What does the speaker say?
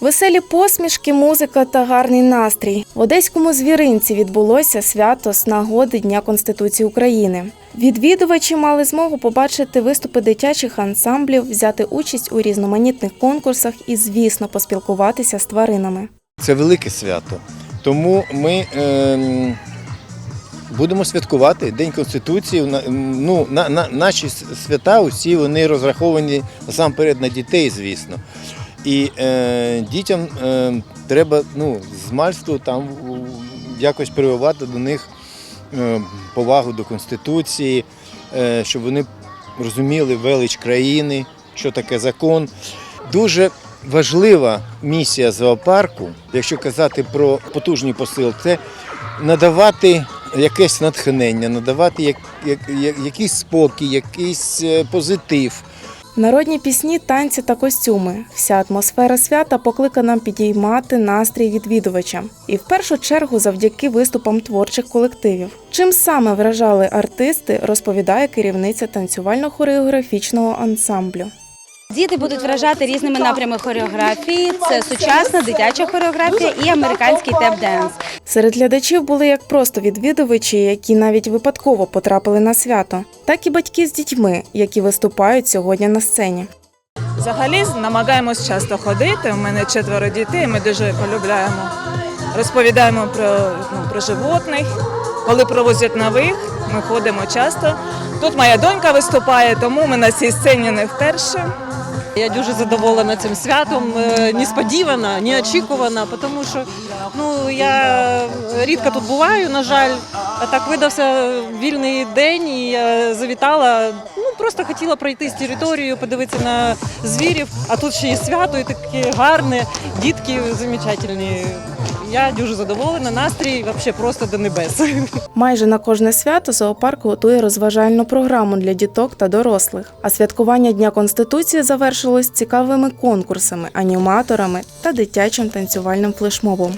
Веселі посмішки, музика та гарний настрій. В одеському звіринці відбулося свято з нагоди Дня Конституції України. Відвідувачі мали змогу побачити виступи дитячих ансамблів, взяти участь у різноманітних конкурсах і, звісно, поспілкуватися з тваринами. Це велике свято. Тому ми ем, будемо святкувати День Конституції. Ну, на, на, наші свята усі вони розраховані насамперед на дітей, звісно. І е, дітям е, треба ну, з мальству там якось прививати до них е, повагу до Конституції, е, щоб вони розуміли велич країни, що таке закон. Дуже важлива місія зоопарку, якщо казати про потужний посил, це надавати якесь натхнення, надавати як, як, як- якийсь спокій, якийсь е, позитив. Народні пісні, танці та костюми. Вся атмосфера свята покликана підіймати настрій відвідувача. І в першу чергу завдяки виступам творчих колективів. Чим саме вражали артисти, розповідає керівниця танцювально-хореографічного ансамблю. Діти будуть вражати різними напрямами хореографії. Це сучасна дитяча хореографія і американський теп-денс. Серед глядачів були як просто відвідувачі, які навіть випадково потрапили на свято, так і батьки з дітьми, які виступають сьогодні на сцені. Взагалі намагаємось часто ходити. У мене четверо дітей. Ми дуже полюбляємо. Розповідаємо про, ну, про животних. Коли привозять нових, ми ходимо часто. Тут моя донька виступає, тому ми на цій сцені не вперше. Я дуже задоволена цим святом, е, несподівана, неочікувана, тому що ну я рідко тут буваю, на жаль. Так видався вільний день, і я завітала. Ну просто хотіла пройтись територію, подивитися на звірів. А тут ще і свято, і таке гарне, дітки замечательні. Я дуже задоволена. Настрій взагалі просто до небес. Майже на кожне свято зоопарк готує розважальну програму для діток та дорослих. А святкування Дня Конституції завершилось цікавими конкурсами, аніматорами та дитячим танцювальним флешмобом.